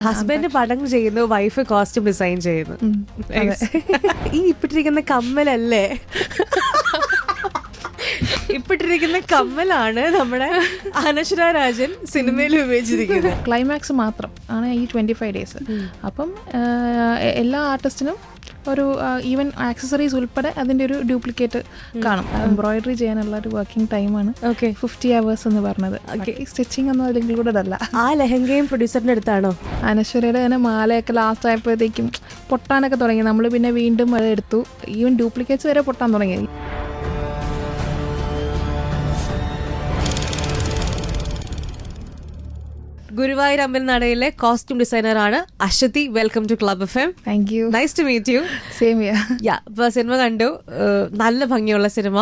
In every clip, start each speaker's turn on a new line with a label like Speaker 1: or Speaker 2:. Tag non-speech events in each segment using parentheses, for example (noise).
Speaker 1: Husband പടം ചെയ്യുന്നു wife costume design ചെയ്യുന്നു. (laughs) ഈ ഇപ്പിട്ടിരിക്കുന്ന കമ്മലല്ലേ? (laughs) ഇപ്പിട്ടിരിക്കുന്ന കമ്മലാണ് നമ്മുടെ അനശ്വര രാജൻ സിനിമയിൽ ഉപയോഗിച്ചിരിക്കുന്നത്.
Speaker 2: ക്ലൈമാക്സ് മാത്രം. ആണ് ഈ ട്വന്റി ഫൈവ് ഡേയ്സ് അപ്പം എല്ലാ ആർട്ടിസ്റ്റിനും ഒരു ഈവൻ ആക്സസറീസ് ഉൾപ്പെടെ അതിന്റെ ഒരു ഡ്യൂപ്ലിക്കേറ്റ് കാണും. എംബ്രോയിഡറി ചെയ്യാനുള്ള ഒരു വർക്കിംഗ് ടൈമാണ്
Speaker 1: ഓക്കെ
Speaker 2: ഫിഫ്റ്റി അവേഴ്സ് എന്ന് പറഞ്ഞത്. സ്റ്റിച്ചിങ് ഒന്നും അതിൽ കൂടെ അല്ല
Speaker 1: ആ ലെഹങ്കയും പ്രൊഡ്യൂസറിന്റെ അടുത്താണോ?
Speaker 2: അനശ്വരയുടെ തന്നെ മാലയൊക്കെ ലാസ്റ്റ് ആയപ്പോഴത്തേക്കും പൊട്ടാനൊക്കെ തുടങ്ങി. നമ്മൾ പിന്നെ വീണ്ടും അത് എടുത്തു. ഈവൻ ഡ്യൂപ്ലിക്കേറ്റ്സ് വരെ പൊട്ടാൻ തുടങ്ങി.
Speaker 1: ഗുരുവായൂർ അമ്പലനടയിലെ കോസ്റ്റ്യൂം ഡിസൈനർ ആണ് Aswathy. Welcome to club F M
Speaker 2: thank you
Speaker 1: nice to meet you
Speaker 2: same yeah
Speaker 1: ഇപ്പൊ സിനിമ കണ്ടു. നല്ല ഭംഗിയുള്ള സിനിമ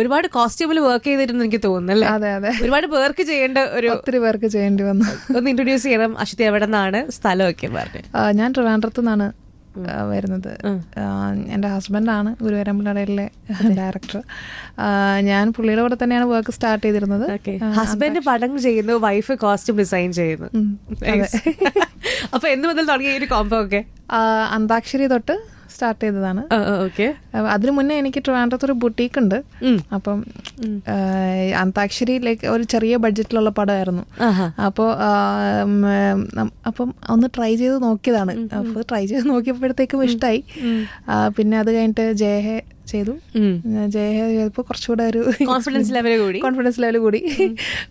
Speaker 1: ഒരുപാട് കോസ്റ്റ്യൂമിൽ വർക്ക് ചെയ്തിരുന്നു എനിക്ക് തോന്നുന്നല്ലേ
Speaker 2: അതെ അതെ.
Speaker 1: ഒരുപാട് പേർക്ക് ചെയ്യേണ്ട ഒരു
Speaker 2: ഒത്തിരി പേർക്ക് ചെയ്യേണ്ടി വന്നു.
Speaker 1: ഒന്ന് ഇൻട്രൊഡ്യൂസ് ചെയ്യണം. അശ്വതി എവിടെ നിന്നാണ്? സ്ഥലമൊക്കെ പറഞ്ഞു.
Speaker 2: ഞാൻ ട്രിവാൻഡ്രത്ത് നിന്നാണ്. വരുന്നത്. എന്റെ ഹസ്ബൻഡാണ് ഗുരുവരമ്പലടയിലെ ഡയറക്ടർ. ഞാൻ പുള്ളിയുടെ കൂടെ തന്നെയാണ് വർക്ക് സ്റ്റാർട്ട് ചെയ്തിരുന്നത്.
Speaker 1: ഹസ്ബൻഡ് പടം ചെയ്യുന്നു വൈഫ് കോസ്റ്റ്യൂം ഡിസൈൻ ചെയ്യുന്നു. (laughs) അപ്പൊ എന്ന് മുതൽ തുടങ്ങിയ ഈ ഒരു കോംബോ ഒക്കെ?
Speaker 2: അന്താക്ഷരി തൊട്ട് സ്റ്റാർട്ട് ചെയ്തതാണ്.
Speaker 1: ഓക്കെ.
Speaker 2: അതിനു മുന്നേ എനിക്ക് ട്രിവാൻഡ്രത്ത് ഒരു ബുട്ടീക്ക് ഉണ്ട് അപ്പം അന്താക്ഷരി ലൈക്ക് ഒരു ചെറിയ ബഡ്ജറ്റിലുള്ള പടമായിരുന്നു. അപ്പോൾ അപ്പം ഒന്ന് ട്രൈ ചെയ്ത് നോക്കിയതാണ്. അപ്പോൾ ട്രൈ ചെയ്ത് നോക്കിയപ്പോഴത്തേക്കും ഇഷ്ടമായി പിന്നെ അത് കഴിഞ്ഞിട്ട് ജയഹെ ചെയ്തു. ജയഹെ ചെയ്തപ്പോൾ കുറച്ചുകൂടെ ഒരു
Speaker 1: കോൺഫിഡൻസ് ലെവൽ കൂടി.
Speaker 2: കോൺഫിഡൻസ് ലെവൽ കൂടി.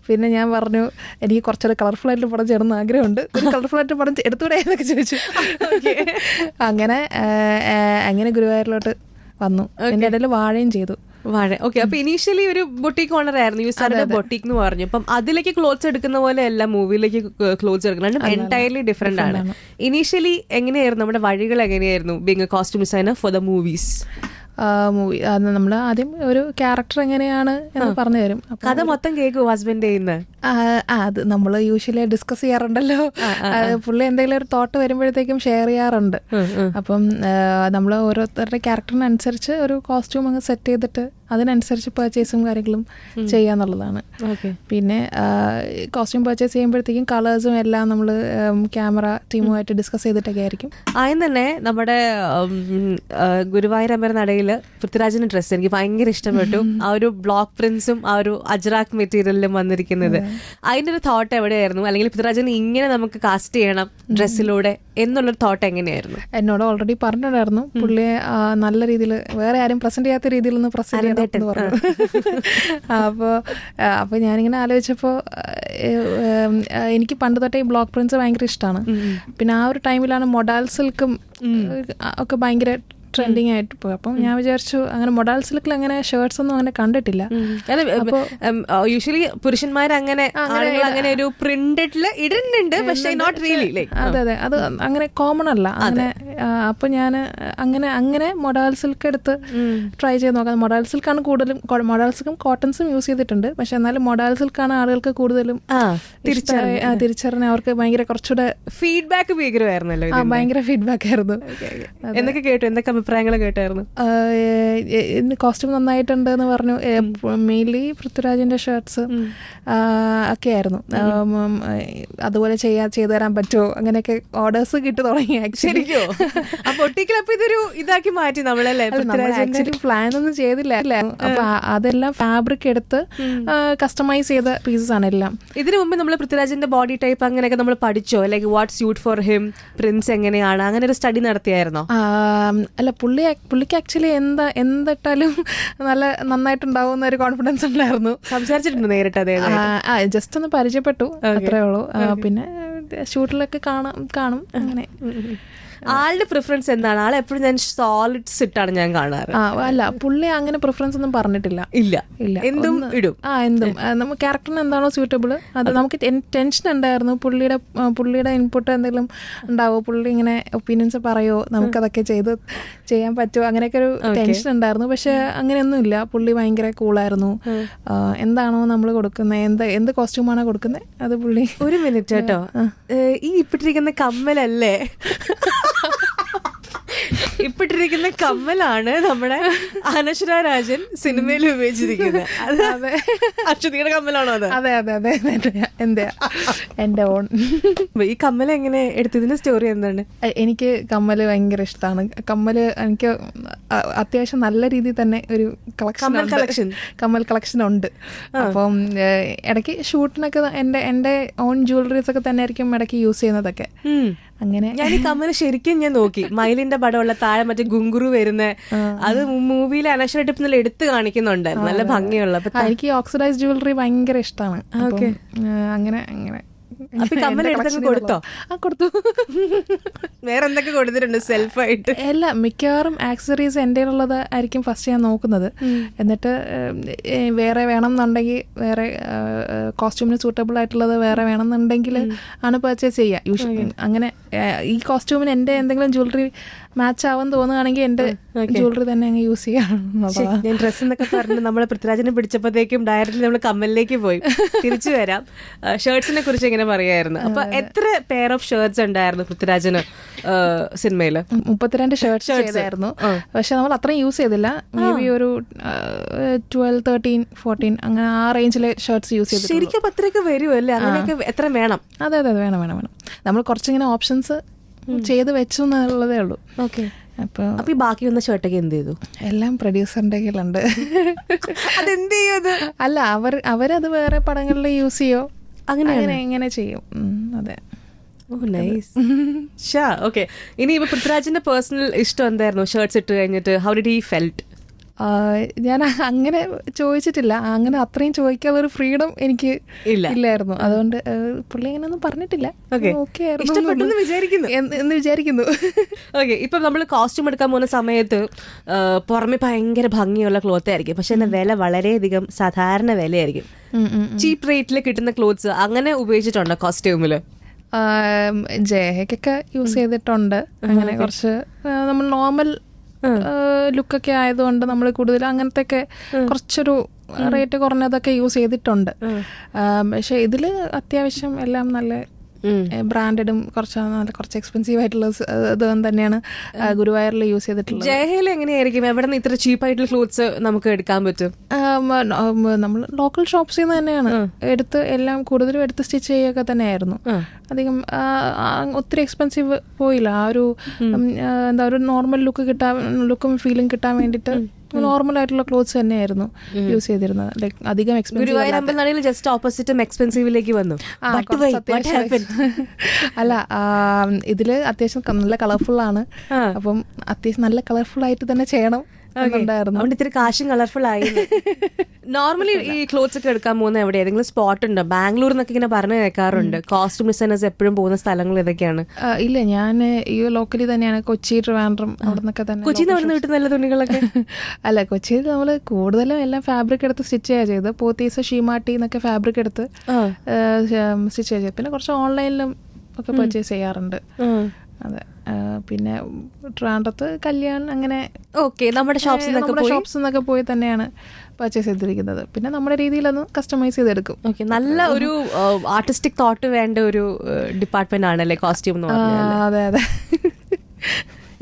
Speaker 2: പിന്നെ ഞാൻ പറഞ്ഞു എനിക്ക് കുറച്ചുകൂടെ കളർഫുൾ ആയിട്ട് പടം ചെയ്യണമെന്ന് ആഗ്രഹമുണ്ട്. ഒരു കളർഫുൾ ആയിട്ട് പടം എടുത്തുകൂടെ എടുത്തൂടെ എന്നൊക്കെ ചോദിച്ചു. അങ്ങനെ അങ്ങനെ ഗുരുവായൂരിലോട്ട് വന്നു. എന്റെ ഇടയിൽ വാഴയും ചെയ്തു.
Speaker 1: വാഴ. ഓക്കെ അപ്പൊ ഇനീഷ്യലി ഒരു ബൊട്ടീക്ക് ഓണർ ആയിരുന്നു. യു സാറിന്റെ ബൊട്ടീക്ക് എന്ന് പറഞ്ഞു. അപ്പം അതിലേക്ക് ക്ലോത്ത്സ് എടുക്കുന്ന പോലെ അല്ല മൂവിയിലേക്ക് ക്ലോത്ത്സ് എടുക്കുന്നത്. എന്റയർലി ഡിഫറെന്റ് ആണ്. ഇനീഷ്യലി എങ്ങനെയായിരുന്നു? നമ്മുടെ വഴികൾ എങ്ങനെയായിരുന്നു? Being costume designer for the movies
Speaker 2: movie നമ്മൾ ആദ്യം ഒരു ക്യാരക്ടർ എങ്ങനെയാണ് എന്ന് പറഞ്ഞു തരും.
Speaker 1: കഥ മൊത്തം കേൾക്കും ഹസ്ബൻഡ്
Speaker 2: അത് നമ്മൾ യൂഷ്വലി ഡിസ്കസ് ചെയ്യാറുണ്ടല്ലോ. അത് പുള്ളി എന്തെങ്കിലും ഒരു തോട്ട് വരുമ്പോഴത്തേക്കും ഷെയർ ചെയ്യാറുണ്ട്. അപ്പം നമ്മൾ ഓരോരുത്തരുടെ ക്യാരക്ടറിനനുസരിച്ച് ഒരു കോസ്റ്റ്യൂം അങ്ങ് സെറ്റ് ചെയ്തിട്ട് അതിനനുസരിച്ച് പർച്ചേസും കാര്യങ്ങളും ചെയ്യാന്നുള്ളതാണ്. പിന്നെ കോസ്റ്റ്യൂം പർച്ചേസ് ചെയ്യുമ്പോഴത്തേക്കും കളേഴ്സും എല്ലാം നമ്മൾ ക്യാമറ ടീമുമായിട്ട് ഡിസ്കസ് ചെയ്തിട്ടൊക്കെ ആയിരിക്കും.
Speaker 1: ആദ്യം തന്നെ നമ്മുടെ ഗുരുവായൂരമ്പര നടയിൽ പൃഥ്വിരാജിന്റെ ഡ്രസ്സ് എനിക്ക് ഭയങ്കര ഇഷ്ടപ്പെട്ടു. ആ ഒരു ബ്ലോക്ക് പ്രിന്റ്സും ആ ഒരു അജ്രാക്ക് മെറ്റീരിയലിലും വന്നിരിക്കുന്നത്. അതിന്റെ ഒരു തോട്ട് എവിടെയായിരുന്നു? അല്ലെങ്കിൽ പൃഥ്വിരാജൻ ഇങ്ങനെ നമുക്ക് കാസ്റ്റ് ചെയ്യണം ഡ്രസ്സിലൂടെ എന്നുള്ളൊരു തോട്ട് എങ്ങനെയായിരുന്നു?
Speaker 2: എന്നോട് ഓൾറെഡി പറഞ്ഞിട്ടുണ്ടായിരുന്നു. പുള്ളിയെ നല്ല രീതിയിൽ വേറെ ആരും പ്രസന്റ് ചെയ്യാത്ത രീതിയിൽ ഒന്ന് പ്രസന്റ് പറഞ്ഞു അപ്പോൾ അപ്പോൾ ഞാനിങ്ങനെ ആലോചിച്ചപ്പോൾ എനിക്ക് പണ്ട് തൊട്ടേ ഈ ബ്ലോക്ക് പ്രിൻസ് ഭയങ്കര ഇഷ്ടമാണ് പിന്നെ ആ ഒരു ടൈമിലാണ് മൊഡാൽ സിൽക്കും ഒക്കെ ഭയങ്കര ട്രെൻഡിങ് ആയിട്ട് പോയി. അപ്പം ഞാൻ വിചാരിച്ചു അങ്ങനെ മൊഡാൽ സിൽക്കിൽ അങ്ങനെ ഷർട്ട്സ് ഒന്നും അങ്ങനെ കണ്ടിട്ടില്ല.
Speaker 1: യൂഷ്വലി പുരുഷന്മാർ അങ്ങനെ അങ്ങനെ ഒരു പ്രിന്റഡിൽ ഇടുന്നുണ്ട് പക്ഷേ നോട്ട് റിയലി
Speaker 2: അതെ അതെ. അത് അങ്ങനെ കോമൺ അല്ല. അങ്ങനെ അപ്പൊ ഞാൻ അങ്ങനെ അങ്ങനെ മൊഡാൽ സിൽക്ക് എടുത്ത് ട്രൈ ചെയ്ത് നോക്കാം. മൊഡാൽ സിൽക്കാണ് കൂടുതലും മൊഡാൽ സിൽക്കും കോട്ടൺസും യൂസ് ചെയ്തിട്ടുണ്ട്. പക്ഷെ എന്നാലും മൊഡാൽ സിൽക്കാണ് ആളുകൾക്ക് കൂടുതലും തിരിച്ചറിഞ്ഞ അവർക്ക് ഭയങ്കര കുറച്ചുകൂടെ
Speaker 1: ഫീഡ്ബാക്ക്
Speaker 2: ഭയങ്കര ഫീഡ്ബാക്ക് ആയിരുന്നു.
Speaker 1: എന്തൊക്കെ കേട്ടു? എന്തൊക്കെ അഭിപ്രായങ്ങൾ കേട്ടായിരുന്നു.
Speaker 2: കോസ്റ്റ്യൂം നന്നായിട്ടുണ്ട് എന്ന് പറഞ്ഞു. മെയിൻലി പൃഥ്വിരാജിന്റെ ഷർട്ട്സ് ഒക്കെ ആയിരുന്നു. അതുപോലെ ചെയ്യാ ചെയ്തു തരാൻ പറ്റുമോ? അങ്ങനെയൊക്കെ ഓർഡേഴ്സ് കിട്ടു തുടങ്ങി ആക്ച്വലി
Speaker 1: അപ്പൊ ഇതൊരു ഇതാക്കി മാറ്റി നമ്മളല്ലേ
Speaker 2: ആക്ച്വലി പ്ലാൻ ഒന്നും ചെയ്തില്ല. അപ്പൊ അതെല്ലാം ഫാബ്രിക് എടുത്ത് കസ്റ്റമൈസ് ചെയ്ത പീസസ് ആണ് എല്ലാം.
Speaker 1: ഇതിനു മുമ്പ് നമ്മൾ പൃഥ്വിരാജിന്റെ ബോഡി ടൈപ്പ് അങ്ങനെയൊക്കെ നമ്മൾ പഠിച്ചോ? Like what suit for him prince എങ്ങനെയാണ്? അങ്ങനെ ഒരു സ്റ്റഡി നടത്തിയായിരുന്നോ?
Speaker 2: അല്ല പുള്ളി പുള്ളിക്ക് ആക്ച്വലി എന്താ എന്തിട്ടാലും നല്ല നന്നായിട്ടുണ്ടാവുന്ന ഒരു കോൺഫിഡൻസ് ഉണ്ടായിരുന്നു.
Speaker 1: സംസാരിച്ചിട്ടുണ്ട് നേരിട്ട് ആ
Speaker 2: ജസ്റ്റ് ഒന്ന് പരിചയപ്പെട്ടു അത്രേ ഉള്ളൂ. പിന്നെ ഷൂട്ടിലൊക്കെ കാണാം കാണും അങ്ങനെ.
Speaker 1: ആളുടെ പ്രിഫറൻസ് എന്താണ്? ആൾ എപ്പോഴും ഞാൻ സോളിഡ്സ് ഇട്ടാണ് ഞാൻ കാണാറ്.
Speaker 2: അല്ല പുള്ളി അങ്ങനെ പ്രിഫറൻസ് ഒന്നും പറഞ്ഞിട്ടില്ല.
Speaker 1: ഇല്ല.
Speaker 2: ഇല്ല.
Speaker 1: എന്തും ഇടും.
Speaker 2: ആ എന്തും. നമ്മ നമുക്ക് ക്യാരക്ടറിന് എന്താണോ സ്യൂട്ടബിൾ അത് നമുക്ക് ടെൻഷൻ ഉണ്ടായിരുന്നു. പുള്ളിയുടെ പുള്ളിയുടെ ഇൻപുട്ട് എന്തെങ്കിലും ഉണ്ടാവോ? പുള്ളി ഇങ്ങനെ ഒപ്പീനിയൻസ് പറയോ? നമുക്കതൊക്കെ ചെയ്ത് ചെയ്യാൻ പറ്റുമോ അങ്ങനെയൊക്കെ ഒരു ടെൻഷൻ ഉണ്ടായിരുന്നു. പക്ഷെ അങ്ങനെയൊന്നും ഇല്ല പുള്ളി ഭയങ്കര കൂളായിരുന്നു എന്താണോ നമ്മൾ കൊടുക്കുന്നത് എന്ത് എന്ത് കോസ്റ്റ്യൂമാണോ കൊടുക്കുന്നത് അത് പുള്ളി
Speaker 1: ഒരു മിനിറ്റ് കേട്ടോ. ഈ ഇപ്പിട്ടിരിക്കുന്ന കമ്മലല്ലേ? ഇപ്പിട്ടിരിക്കുന്ന കമ്മലാണ് നമ്മുടെ അനശ്വര രാജൻ സിനിമയിൽ ഉപയോഗിച്ചിരിക്കുന്നത്. അത്. അശ്വതിയുടെ കമ്മലാണോ അത്?
Speaker 2: അതെ അതെ അതെ. എന്താ എന്റെ ഓൺ
Speaker 1: ഈ കമ്മൽ എങ്ങനെ എടുത്തതിന്റെ സ്റ്റോറി എന്താണ്?
Speaker 2: എനിക്ക് കമ്മൽ ഭയങ്കര ഇഷ്ടമാണ് കമ്മൽ എനിക്ക് അത്യാവശ്യം നല്ല രീതിയിൽ തന്നെ ഒരു കളക്ഷൻ
Speaker 1: കമ്മൽ
Speaker 2: കമ്മൽ കളക്ഷൻ ഉണ്ട്. അപ്പം ഇടയ്ക്ക് ഷൂട്ടിനൊക്കെ എന്റെ എന്റെ ഓൺ ജ്വല്ലറീസ് ഒക്കെ തന്നെ ആയിരിക്കും ഇടയ്ക്ക് യൂസ് ചെയ്യുന്നതൊക്കെ. അങ്ങനെ.
Speaker 1: ഞാൻ ഈ കമ്മൽ ശരിക്കും ഞാൻ നോക്കി. മയിലിന്റെ പടമുള്ള താഴെ മറ്റേ ഗുങ്കുറു വരുന്ന അത് മൂവിയിലെ അനശ്വര ടിപ്പ് എടുത്ത് കാണിക്കുന്നുണ്ട്. നല്ല ഭംഗിയുള്ള.
Speaker 2: എനിക്ക് ഓക്സിഡൈസ് ജ്വല്ലറി ഭയങ്കര ഇഷ്ടമാണ് ഓക്കെ. അങ്ങനെ അങ്ങനെ.
Speaker 1: കൊടുത്തോ?
Speaker 2: ആ കൊടുത്തു.
Speaker 1: വേറെ എന്തൊക്കെ കൊടുത്തിട്ടുണ്ട്? സെൽഫായിട്ട്
Speaker 2: അല്ല മിക്കവാറും ആക്സസറീസ് എന്റെ ഉള്ളത് ആയിരിക്കും ഫസ്റ്റ് ഞാൻ നോക്കുന്നത്. എന്നിട്ട് വേറെ വേണം എന്നുണ്ടെങ്കിൽ വേറെ കോസ്റ്റ്യൂമിന് സൂട്ടബിൾ ആയിട്ടുള്ളത് വേറെ വേണം എന്നുണ്ടെങ്കിൽ ആണ് പർച്ചേസ് ചെയ്യുക. യൂഷ്വലി അങ്ങനെ ഈ കോസ്റ്റ്യൂമിന് എന്റെ എന്തെങ്കിലും ജ്വല്ലറി മാച്ച് ആവാൻ തോന്നുകയാണെങ്കിൽ എന്റെ ജ്വല്ലറി തന്നെ അങ്ങ് യൂസ് ചെയ്യാം
Speaker 1: ഞാൻ ഡ്രസ് എന്നൊക്കെ പറഞ്ഞു നമ്മളെ പൃഥ്വിരാജിനെ പിടിച്ചപ്പോഴത്തേക്കും ഡയറക്റ്റ്ലി നമ്മൾ കമ്മലിലേക്ക് പോയി. തിരിച്ചു വരാം. ഷർട്സിനെ കുറിച്ച് ഇങ്ങനെ പറയായിരുന്നു. അപ്പൊ എത്ര പെയർ ഓഫ് ഷേർട്സ് ഉണ്ടായിരുന്നു പൃഥ്വിരാജിന് സിനിമയിൽ
Speaker 2: മുപ്പത്തിരണ്ട് ഷർട്ട്സ് ചെയ്തായിരുന്നു. പക്ഷെ നമ്മൾ അത്രയും യൂസ് ചെയ്തില്ല. മേ ബി ഒരു ട്വൽവ് തേർട്ടീൻ ഫോർട്ടീൻ അങ്ങനെ ആ റേഞ്ചിലെ ഷർട്ട്സ് യൂസ് ചെയ്തു
Speaker 1: ശരിക്കും അത്രയൊക്കെ വരുമല്ലേ അങ്ങനെയൊക്കെ എത്ര വേണം.
Speaker 2: അതെ അതെ അതെ. വേണം വേണം വേണം. നമ്മൾ കുറച്ചിങ്ങനെ ഓപ്ഷൻസ് ചെയ്ത് വെച്ചു എന്നുള്ളതേ ഉള്ളൂ.
Speaker 1: ഓക്കെ.
Speaker 2: അപ്പോൾ
Speaker 1: ഈ ബാക്കി വന്ന ഷർട്ടൊക്കെ എന്ത് ചെയ്തു?
Speaker 2: എല്ലാം പ്രൊഡ്യൂസറിന്റെ കയ്യിലുണ്ട്.
Speaker 1: അതെന്ത് ചെയ്യും
Speaker 2: അല്ല അവർ അവരത് വേറെ പടങ്ങളിൽ യൂസ് ചെയ്യോ? അങ്ങനെ എങ്ങനെ ചെയ്യും. അതെ.
Speaker 1: ഓക്കെ. ഇനി ഇപ്പൊ പൃഥ്വിരാജിന്റെ പേഴ്സണൽ ഇഷ്ടം എന്തായിരുന്നു? ഷർട്ട്സ് ഇട്ട് കഴിഞ്ഞിട്ട് ഹൗ ഡിഡ് ഹി ഫെൽറ്റ്
Speaker 2: ഞാൻ അങ്ങനെ ചോദിച്ചിട്ടില്ല. അങ്ങനെ അത്രയും ചോദിക്കാനുള്ളൊരു ഫ്രീഡം എനിക്ക് ഇല്ലായിരുന്നു. അതുകൊണ്ട് പുള്ളി അങ്ങനെയൊന്നും പറഞ്ഞിട്ടില്ല. ഓക്കെ. ആയിരുന്നു. എന്ന് വിചാരിക്കുന്നു.
Speaker 1: ഓക്കെ. ഇപ്പൊ നമ്മൾ കോസ്റ്റ്യൂം എടുക്കാൻ പോകുന്ന സമയത്ത് പുറമെ ഭയങ്കര ഭംഗിയുള്ള ക്ലോത്ത് ആയിരിക്കും. പക്ഷെ അതിന്റെ വില വളരെയധികം സാധാരണ വിലയായിരിക്കും. ചീപ്പ് റേറ്റിൽ കിട്ടുന്ന ക്ലോത്ത്സ് അങ്ങനെ ഉപയോഗിച്ചിട്ടുണ്ടോ കോസ്റ്റ്യൂമിൽ
Speaker 2: ജയഹക്കൊക്കെ ജയഹയ്ക്കൊക്കെ യൂസ് ചെയ്തിട്ടുണ്ട്. അങ്ങനെ കുറച്ച് നമ്മൾ നോർമൽ ലുക്കൊക്കെ ആയതുകൊണ്ട് നമ്മൾ കൂടുതൽ അങ്ങനത്തെ ഒക്കെ കുറച്ചൊരു റേറ്റ് കുറഞ്ഞതൊക്കെ യൂസ് ചെയ്തിട്ടുണ്ട്. പക്ഷെ ഇതിൽ അത്യാവശ്യം എല്ലാം നല്ല ബ്രാൻഡഡും കുറച്ച് നല്ല കുറച്ച് എക്സ്പെൻസീവ് ആയിട്ടുള്ള ഇത് തന്നെയാണ് ഗുരുവായൂരിൽ യൂസ് ചെയ്തിട്ടുള്ളത്.
Speaker 1: ജയഹയിൽ എങ്ങനെയായിരിക്കും? എവിടെ നിന്ന് ഇത്ര ചീപ്പ് ആയിട്ടുള്ള ക്ലോത്ത്സ് നമുക്ക് എടുക്കാൻ പറ്റും?
Speaker 2: നമ്മൾ ലോക്കൽ ഷോപ്സിൽ നിന്ന് തന്നെയാണ്. എടുത്ത് എല്ലാം കൂടുതലും എടുത്ത് സ്റ്റിച്ച് ചെയ്യുകയൊക്കെ തന്നെയായിരുന്നു. അധികം ഒത്തിരി എക്സ്പെൻസീവ് പോയില്ല. ആ ഒരു എന്താ ഒരു നോർമൽ ലുക്ക് കിട്ടാൻ ലുക്കും ഫീലും കിട്ടാൻ വേണ്ടിയിട്ട് നോർമൽ ആയിട്ടുള്ള ക്ലോത്ത്സ് തന്നെയായിരുന്നു യൂസ് ചെയ്തിരുന്നത്. ലൈക് അധികം എക്സ്പെൻസീവ്
Speaker 1: ജസ്റ്റ് ഓപ്പോസിറ്റും എക്സ്പെൻസീവിലേക്ക് വന്നു?
Speaker 2: അല്ല ഇതിൽ അത്യാവശ്യം നല്ല കളർഫുൾ ആണ്. അപ്പം അത്യാവശ്യം നല്ല കളർഫുൾ ആയിട്ട് തന്നെ ചെയ്യണം.
Speaker 1: അതുകൊണ്ട് ഇത്തിരി കാശും കളർഫുൾ ആയി. (laughs) നോർമലി ഈ ക്ലോത്ത്സ് ഒക്കെ എടുക്കാൻ പോകുന്ന എവിടെ ഏതെങ്കിലും സ്പോട്ട് ഉണ്ടോ? ബാംഗ്ലൂർ എന്നൊക്കെ ഇങ്ങനെ പറഞ്ഞു കേൾക്കാറുണ്ട്. കോസ്റ്റ്യൂം ഡിസൈനേഴ്സ് എപ്പോഴും പോകുന്ന സ്ഥലങ്ങൾ
Speaker 2: ഇതൊക്കെയാണ് ഇല്ല ഞാൻ ഈ ലോക്കലി തന്നെയാണ്. കൊച്ചി ട്രിവാൻഡ്രം അവിടെ നിന്നൊക്കെ തന്നെ
Speaker 1: കൊച്ചിയിൽ നിന്ന് കിട്ടുന്ന നല്ല തുണികളൊക്കെ? (laughs)
Speaker 2: അല്ല കൊച്ചിയിൽ നമ്മൾ കൂടുതലും എല്ലാം ഫാബ്രിക് എടുത്ത് സ്റ്റിച്ച് ചെയ്യാ ചെയ്ത് പോത്തീസ് ഷീമാട്ടി എന്നൊക്കെ ഫാബ്രിക് എടുത്ത് സ്റ്റിച്ച് ചെയ്യാ ചെയ്ത് പിന്നെ കുറച്ച് ഓൺലൈനിലും ഒക്കെ പർച്ചേസ് ചെയ്യാറുണ്ട്. അതെ. പിന്നെ ട്രാണ്ടത്ത് കല്യാൺ അങ്ങനെ
Speaker 1: ഓക്കെ നമ്മുടെ ഷോപ്സിൽ നിന്നൊക്കെ
Speaker 2: ഷോപ്സിൽ നിന്നൊക്കെ പോയി തന്നെയാണ് പർച്ചേസ് ചെയ്തിരിക്കുന്നത്. പിന്നെ നമ്മുടെ രീതിയിൽ അത് കസ്റ്റമൈസ് ചെയ്തെടുക്കും.
Speaker 1: ഓക്കെ നല്ല ഒരു ആർട്ടിസ്റ്റിക് തോട്ട് വേണ്ട ഒരു ഡിപ്പാർട്ട്മെന്റ് ആണല്ലേ കോസ്റ്റ്യൂം എന്ന് പറഞ്ഞാൽ
Speaker 2: അതെ അതെ.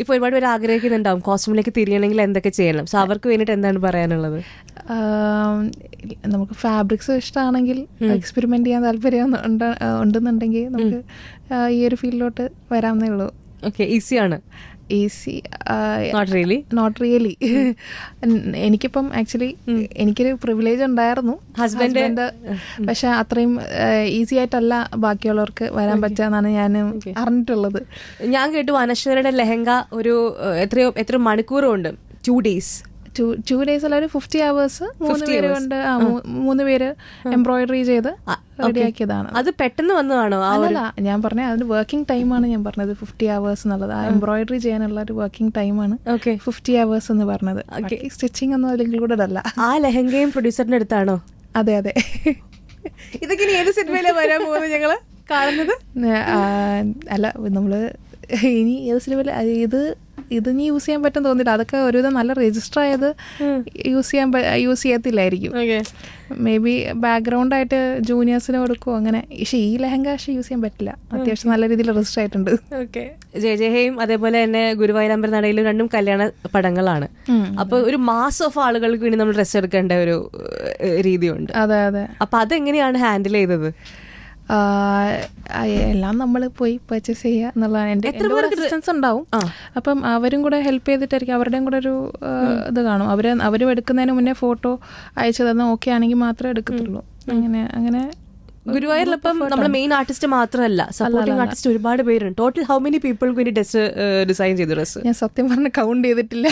Speaker 1: ഇപ്പൊ ഒരുപാട് പേര് ആഗ്രഹിക്കുന്നുണ്ടാവും കോസ്റ്റ്യൂമിലേക്ക് തിരിയണമെങ്കിൽ എന്തൊക്കെ ചെയ്യണം. സോ അവർക്ക് വേണ്ടിയിട്ട് എന്താണ് പറയാനുള്ളത്?
Speaker 2: നമുക്ക് ഫാബ്രിക്സ് ഇഷ്ടമാണെങ്കിൽ എക്സ്പെരിമെന്റ് ചെയ്യാൻ താല്പര്യം ഉണ്ടെന്നുണ്ടെങ്കിൽ നമുക്ക് ഈ ഒരു ഫീൽഡിലോട്ട് വരാമെന്നേ ഉള്ളൂ.
Speaker 1: ഓക്കെ ഈസിയാണ്
Speaker 2: easy
Speaker 1: not really
Speaker 2: not really എനിക്കിപ്പം ആക്ച്വലി എനിക്കൊരു പ്രിവിലേജ് ഉണ്ടായിരുന്നു.
Speaker 1: ഹസ്ബൻഡ്
Speaker 2: Husband, പക്ഷെ അത്രയും ഈസി ആയിട്ടല്ല ബാക്കിയുള്ളവർക്ക് വരാൻ പറ്റാന്നാണ് ഞാൻ അറിഞ്ഞിട്ടുള്ളത്.
Speaker 1: ഞാൻ കേട്ടു അനശ്വരയുടെ ലെഹങ്ക ഒരു എത്രയോ എത്ര മണിക്കൂറും ഉണ്ട്. Two days
Speaker 2: two two days അല്ല ഒരു ഫിഫ്റ്റി അവേഴ്സ് മൂന്ന് പേര് കൊണ്ട് മൂന്ന് പേര് എംബ്രോയിഡറി ചെയ്ത് റെഡിയാക്കിയതാണ്.
Speaker 1: അത് പെട്ടെന്ന് വന്നതാണോ
Speaker 2: അല്ല ഞാൻ പറഞ്ഞ അതിന്റെ വർക്കിംഗ് ടൈമാണ് ഞാൻ പറഞ്ഞത് ഫിഫ്റ്റി അവേഴ്സ് എന്നുള്ളത്. ആ എംബ്രോയിഡറി ചെയ്യാനുള്ള ഒരു വർക്കിംഗ് ടൈമാണ് ഫിഫ്റ്റി അവേഴ്സ് എന്ന് പറഞ്ഞത്. സ്റ്റിച്ചിങ് ഒന്നും അതിൽ included അല്ല
Speaker 1: ആ ലെഹങ്കയും പ്രൊഡ്യൂസറിന്റെ അടുത്താണോ?
Speaker 2: അതെ അതെ.
Speaker 1: ഇതൊക്കെ ഏത് സിനിമയിലാണ് വരാൻ പോകുന്നത് ഞങ്ങൾ കാണുന്നത്?
Speaker 2: അല്ല നമ്മൾ ഇനി ഏത് സിനിമയിൽ ഇത് ഇത് ഇനി യൂസ് ചെയ്യാൻ പറ്റും തോന്നില്ല അതൊക്കെ ഒരുവിധം നല്ല രജിസ്റ്റർ ആയത് യൂസ് ചെയ്യാൻ യൂസ് ചെയ്യത്തില്ലായിരിക്കും. മേ ബി ബാക്ക്ഗ്രൗണ്ട് ആയിട്ട് ജൂനിയേഴ്സിന് കൊടുക്കുമോ അങ്ങനെ. പക്ഷേ ഈ ലെഹങ്ക പക്ഷേ യൂസ് ചെയ്യാൻ പറ്റില്ല. അത്യാവശ്യം നല്ല രീതിയിൽ രജിസ്റ്റർ ആയിട്ടുണ്ട്.
Speaker 1: ഓക്കെ ജെ ജെ ഹയും അതേപോലെ തന്നെ ഗുരുവായൂരമ്പര നടയിലും രണ്ടും കല്യാണ പടങ്ങളാണ്. അപ്പൊ ഒരു മാസ് ഓഫ് ആളുകൾക്ക് വേണ്ടി നമ്മൾ ഡ്രസ് എടുക്കേണ്ട ഒരു രീതിയുണ്ട്.
Speaker 2: അതെ അതെ.
Speaker 1: അപ്പൊ അതെങ്ങനെയാണ് ഹാൻഡിൽ ചെയ്തത്?
Speaker 2: എല്ലാം നമ്മൾ പോയി പർച്ചേസ് ചെയ്യുക എന്നുള്ളതാണ്.
Speaker 1: എന്റെ
Speaker 2: അസിസ്റ്റൻസ് ഉണ്ടാവും. അപ്പം അവരും കൂടെ ഹെൽപ്പ് ചെയ്തിട്ടായിരിക്കും അവരുടെയും കൂടെ ഒരു ഇത് കാണും. അവർ അവരും എടുക്കുന്നതിന് മുന്നേ ഫോട്ടോ അയച്ചു തന്നാൽ ഓക്കെ ആണെങ്കിൽ മാത്രമേ എടുക്കത്തുള്ളൂ. അങ്ങനെ അങ്ങനെ
Speaker 1: ഗുരുവായൂരിലിപ്പം നമ്മൾ മെയിൻ ആർട്ടിസ്റ്റ് മാത്രമല്ല സപ്പോർട്ടിംഗ് ആർട്ടിസ്റ്റ് ഒരുപാട് പേരുണ്ട്. ടോട്ടൽ ഹൗ മെനി പീപ്പിൾക്ക് വേണ്ടി ഡ്രസ് ഡിസൈൻ ചെയ്തു ഡ്രസ്
Speaker 2: ഞാൻ സത്യം പറഞ്ഞ കൗണ്ട് ചെയ്തിട്ടില്ല.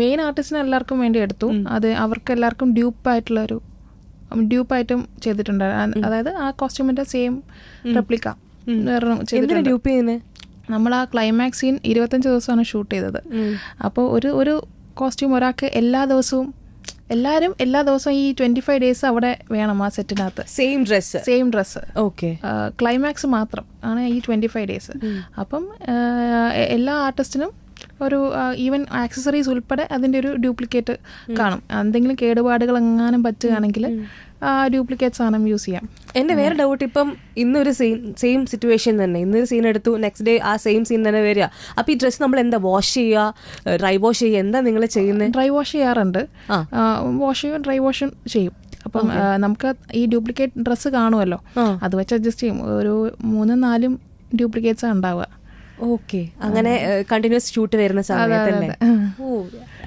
Speaker 2: മെയിൻ ആർട്ടിസ്റ്റിന് എല്ലാവർക്കും വേണ്ടി എടുത്തു. അത് അവർക്ക് എല്ലാവർക്കും ഡ്യൂപ്പായിട്ടുള്ള ഒരു ഡ്യൂപ്പായിട്ടും ചെയ്തിട്ടുണ്ട്. അതായത് ആ കോസ്റ്റ്യൂമിന്റെ സെയിം റെപ്ലിക്ക
Speaker 1: ഡ്യൂപ്പ് ചെയ്യുന്നത്
Speaker 2: നമ്മൾ ആ ക്ലൈമാക്സ് സീൻ ഇരുപത്തഞ്ച് ദിവസമാണ് ഷൂട്ട് ചെയ്തത്. അപ്പോൾ ഒരു ഒരു കോസ്റ്റ്യൂം ഒരാൾക്ക് എല്ലാ ദിവസവും എല്ലാവരും എല്ലാ ദിവസവും ഈ ട്വന്റി ഫൈവ് ഡേയ്സ് അവിടെ വേണം ആ സെറ്റിനകത്ത്
Speaker 1: same dress
Speaker 2: same dress
Speaker 1: okay
Speaker 2: climax മാത്രം ആണ് ഈ ട്വന്റി ഫൈവ് ഡേയ്സ് അപ്പം എല്ലാ ആർട്ടിസ്റ്റിനും ഒരു ഈവൻ ആക്സസറീസ് ഉൾപ്പെടെ അതിന്റെ ഒരു ഡ്യൂപ്ലിക്കേറ്റ് കാണും. എന്തെങ്കിലും കേടുപാടുകൾ എങ്ങാനും പറ്റുകയാണെങ്കിൽ ആ ഡ്യൂപ്ലിക്കേറ്റ് സാധനം യൂസ് ചെയ്യാം.
Speaker 1: എന്റെ വേറെ ഡൗട്ട് ഇപ്പം ഇന്നൊരു സെയിം സെയിം സിറ്റുവേഷൻ തന്നെ. ഇന്നൊരു സീൻ എടുത്തു നെക്സ്റ്റ് ഡേ ആ സെയിം സീൻ തന്നെ വരിക. അപ്പൊ ഈ ഡ്രസ്സ് നമ്മൾ എന്താ വാഷ് ചെയ്യുക? ഡ്രൈ വാഷ് ചെയ്യുക? എന്താ നിങ്ങൾ ചെയ്യുന്നത്
Speaker 2: ഡ്രൈ വാഷ് ചെയ്യാറുണ്ട്. വാഷ് ചെയ്യും ഡ്രൈ വാഷും ചെയ്യും. അപ്പം നമുക്ക് ഈ ഡ്യൂപ്ലിക്കേറ്റ് ഡ്രസ്സ് കാണുമല്ലോ. അത് വെച്ച് അഡ്ജസ്റ്റ് ചെയ്യും. ഒരു മൂന്നും നാലും ഡ്യൂപ്ലിക്കേറ്റ്സ് ഉണ്ടാവുക.
Speaker 1: ഓക്കെ. അങ്ങനെ കണ്ടിന്യൂസ് ഷൂട്ട് വരുന്ന സമയത്തല്ലേ ഓ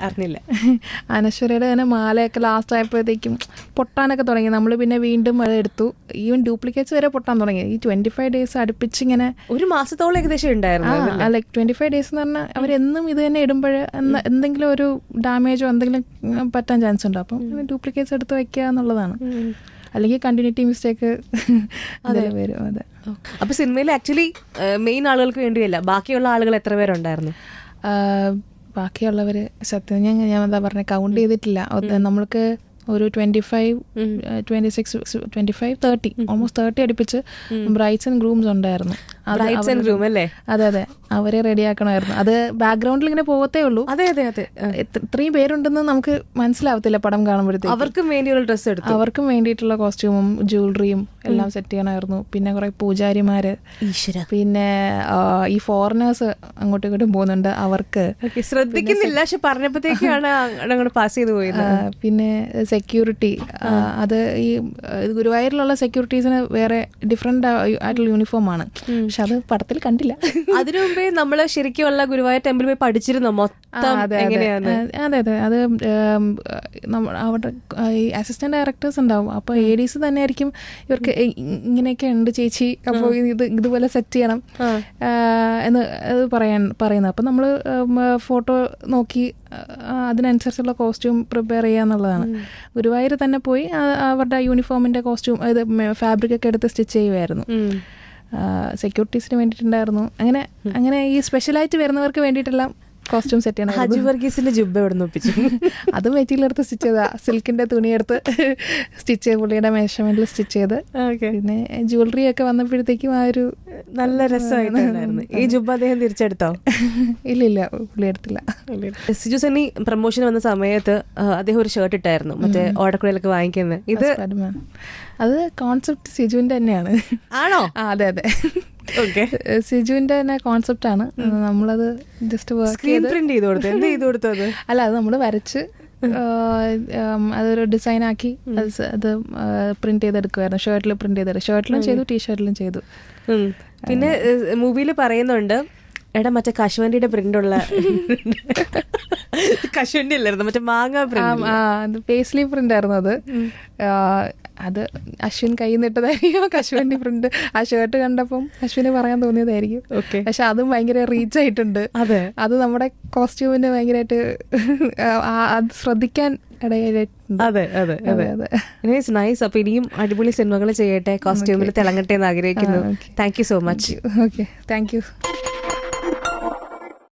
Speaker 1: അറിഞ്ഞില്ല. (laughs)
Speaker 2: അനശ്വരയുടെ തന്നെ മാലയൊക്കെ ലാസ്റ്റ് ആയപ്പോഴത്തേക്കും പൊട്ടാനൊക്കെ തുടങ്ങി. നമ്മൾ പിന്നെ വീണ്ടും അത് എടുത്തു. ഈവൻ ഡ്യൂപ്ലിക്കേറ്റ്സ് വരെ പൊട്ടാൻ തുടങ്ങി. ഈ ട്വന്റി ഫൈവ് ഡേയ്സ് അടുപ്പിച്ചിങ്ങനെ
Speaker 1: ഒരു മാസത്തോളം ഏകദേശം ഉണ്ടായിരുന്നു
Speaker 2: ലൈക്ക് ട്വന്റി ഫൈവ് ഡേയ്സ് എന്ന് പറഞ്ഞാൽ അവരെന്നും ഇത് തന്നെ ഇടുമ്പോൾ എന്തെങ്കിലും ഒരു ഡാമേജോ എന്തെങ്കിലും പറ്റാൻ ചാൻസ് ഉണ്ട്? അപ്പം ഡ്യൂപ്ലിക്കേറ്റ്സ് എടുത്ത് വെക്കുക എന്നുള്ളതാണ് അല്ലെങ്കിൽ കണ്ടിന്യൂറ്റി മിസ്റ്റേക്ക് വരും അതെ.
Speaker 1: അപ്പൊ സിനിമയിൽ ആക്ച്വലി മെയിൻ ആളുകൾക്ക് വേണ്ടിയല്ല ബാക്കിയുള്ള ആളുകൾ എത്ര പേരുണ്ടായിരുന്നു?
Speaker 2: ബാക്കിയുള്ളവർ സത്യം ഞാൻ ഞാൻ എന്താ പറഞ്ഞ കൗണ്ട് ചെയ്തിട്ടില്ല. നമ്മൾക്ക് ഒരു twenty five twenty six twenty five thirty almost thirty അടുപ്പിച്ച് ബ്രൈറ്റ്സ് ആൻഡ് ഗ്രൂംസ് ഉണ്ടായിരുന്നു.
Speaker 1: ബ്രൈറ്റ്സ് ആൻഡ് ഗ്രൂം അല്ലേ?
Speaker 2: അതെ അതെ. അവരെ റെഡിയാക്കണമായിരുന്നു അത് ബാക്ക്ഗ്രൗണ്ടിൽ ഇങ്ങനെ പോകത്തേ ഉള്ളൂ.
Speaker 1: അതെ അതെ അതെ.
Speaker 2: ഇത്രയും പേരുണ്ടെന്ന് നമുക്ക് മനസ്സിലാവത്തില്ല പടം കാണുമ്പോഴത്തേക്ക്.
Speaker 1: അവർക്കും വേണ്ടിയുള്ള ഡ്രസ്സ് എടുത്തു.
Speaker 2: അവർക്കും വേണ്ടിയിട്ടുള്ള കോസ്റ്റ്യൂമും ജ്വല്ലറിയും എല്ലാം സെറ്റ് ചെയ്യണമായിരുന്നു. പിന്നെ കുറെ പൂജാരിമാര്. പിന്നെ ഈ ഫോറിനേഴ്സ് അങ്ങോട്ടും ഇങ്ങോട്ടും പോകുന്നുണ്ട്. അവർക്ക്
Speaker 1: ശ്രദ്ധിക്കുന്നില്ല. പക്ഷെ പറഞ്ഞപ്പോഴത്തേക്കാണ് അങ്ങോട്ട് പാസ് ചെയ്തു പോയത്
Speaker 2: പിന്നെ സെക്യൂരിറ്റി അത് ഈ ഗുരുവായൂരിലുള്ള സെക്യൂരിറ്റീസിന് വേറെ ഡിഫറെന്റ് ആയിട്ടുള്ള യൂണിഫോം ആണ്. പക്ഷെ അത് പടത്തിൽ കണ്ടില്ല.
Speaker 1: അതിനു മുമ്പേ നമ്മൾ ശരിക്കുമുള്ള ഗുരുവായൂർ ടെമ്പിൾ പോയി പഠിച്ചിരുന്നോ? മൊത്തം
Speaker 2: അതെ അതെ.
Speaker 1: എങ്ങനെയാണ്
Speaker 2: അതെ അതെ. അത് ഉം, അവിടെ ഈ അസിസ്റ്റന്റ് ഡയറക്ടേഴ്സ് ഉണ്ടാവും. അപ്പൊ എ ഡീസ് തന്നെ ആയിരിക്കും ഇവർക്ക് ഇങ്ങനെയൊക്കെ ഉണ്ട് ചേച്ചി. അപ്പോൾ ഇത് ഇതുപോലെ സെറ്റ് ചെയ്യണം. എന്ന് അത് പറയാൻ പറയുന്നത്. അപ്പം നമ്മൾ ഫോട്ടോ നോക്കി അതിനനുസരിച്ചുള്ള കോസ്റ്റ്യൂം പ്രിപ്പയർ ചെയ്യുക എന്നുള്ളതാണ്. ഗുരുവായൂർ തന്നെ പോയി അവരുടെ യൂണിഫോമിന്റെ കോസ്റ്റ്യൂം ഇത് ഫാബ്രിക് ഒക്കെ എടുത്ത് സ്റ്റിച്ച് ചെയ്യുമായിരുന്നു. സെക്യൂരിറ്റീസിന് വേണ്ടിയിട്ടുണ്ടായിരുന്നു. അങ്ങനെ അങ്ങനെ ഈ സ്പെഷ്യലായിട്ട് വരുന്നവർക്ക് വേണ്ടിയിട്ടെല്ലാം കോസ്റ്റ്യൂം സെറ്റ് ചെയ്യണം
Speaker 1: ഹജു വർഗീസിന്റെ ജുബ എവിടെ നിന്ന് ഒപ്പിച്ചു? (laughs)
Speaker 2: അത് മെറ്റീരിയൽ എടുത്ത് സ്റ്റിച്ച് ചെയ്താ. സിൽക്കിന്റെ തുണിയെടുത്ത് (laughs) സ്റ്റിച്ച് ചെയ്ത് പുള്ളിയുടെ മേശമെന്റിൽ സ്റ്റിച്ച് ചെയ്ത്. പിന്നെ ജുവലറി ഒക്കെ വന്നപ്പോഴത്തേക്കും ആ ഒരു
Speaker 1: നല്ല രസമായിരുന്നു ഈ ജുബ അദ്ദേഹം തിരിച്ചെടുത്തോ? (laughs)
Speaker 2: ഇല്ല ഇല്ല. പുള്ളി എടുത്തില്ല.
Speaker 1: സിജു സണ്ണി പ്രൊമോഷൻ വന്ന സമയത്ത് അദ്ദേഹം ഒരു ഷർട്ട് ഇട്ടായിരുന്നു. മറ്റേ ഓടക്കുഴലൊക്കെ വാങ്ങിക്കുന്നത് ഇത്.
Speaker 2: അത് കോൺസെപ്റ്റ് സിജുവിന്റെ തന്നെയാണ്.
Speaker 1: ആണോ?
Speaker 2: അതെ അതെ. സിജുവിന്റെ തന്നെ കോൺസെപ്റ്റ് ആണ്. നമ്മളത് ജസ്റ്റ്
Speaker 1: സ്ക്രീൻ പ്രിന്റ് ചെയ്ത് കൊടുത്തു എന്ത് ചെയ്ത് കൊടുത്തു അത്? (laughs)
Speaker 2: അല്ല അത് നമ്മൾ വരച്ച് അതൊരു ഡിസൈൻ ആക്കി അത് പ്രിന്റ് ചെയ്തെടുക്കുമായിരുന്നു ഷർട്ടിൽ പ്രിന്റ് ചെയ്തെടുക്കും ഷർട്ടിലും ചെയ്തു ടീഷർട്ടിലും ചെയ്തു.
Speaker 1: പിന്നെ മൂവിയിൽ പറയുന്നുണ്ട് എടാ മറ്റേ കശുവണ്ടിയുടെ പ്രിന്റ് ഉള്ള (laughs) കശുവണ്ടി അല്ലായിരുന്നു? മറ്റേ മാങ്ങ പ്രിന്റ്
Speaker 2: പേസ്ലി പ്രിന്റ് ആയിരുന്നു അത്. അത് അശ്വിൻ കൈ നിട്ടതായിരിക്കും അശ്വിന്റെ (laughs) ഫ്രണ്ട് ആ ഷർട്ട് കണ്ടപ്പം അശ്വിന് പറയാൻ തോന്നിയതായിരിക്കും.
Speaker 1: ഓക്കെ
Speaker 2: പക്ഷെ അതും ഭയങ്കര റീച്ച് ആയിട്ടുണ്ട്.
Speaker 1: അതെ.
Speaker 2: അത് നമ്മുടെ കോസ്റ്റ്യൂമിന് ഭയങ്കരമായിട്ട് (laughs) അത് ശ്രദ്ധിക്കാൻ
Speaker 1: അതെ അതെ അതെ നൈസ് അപ്പൊ ഇനിയും അടിപൊളി സിനിമകൾ ചെയ്യട്ടെ. കോസ്റ്റ്യൂമിൽ തിളങ്ങട്ടെ എന്ന് ആഗ്രഹിക്കുന്നു. Thank you so much
Speaker 2: okay thank you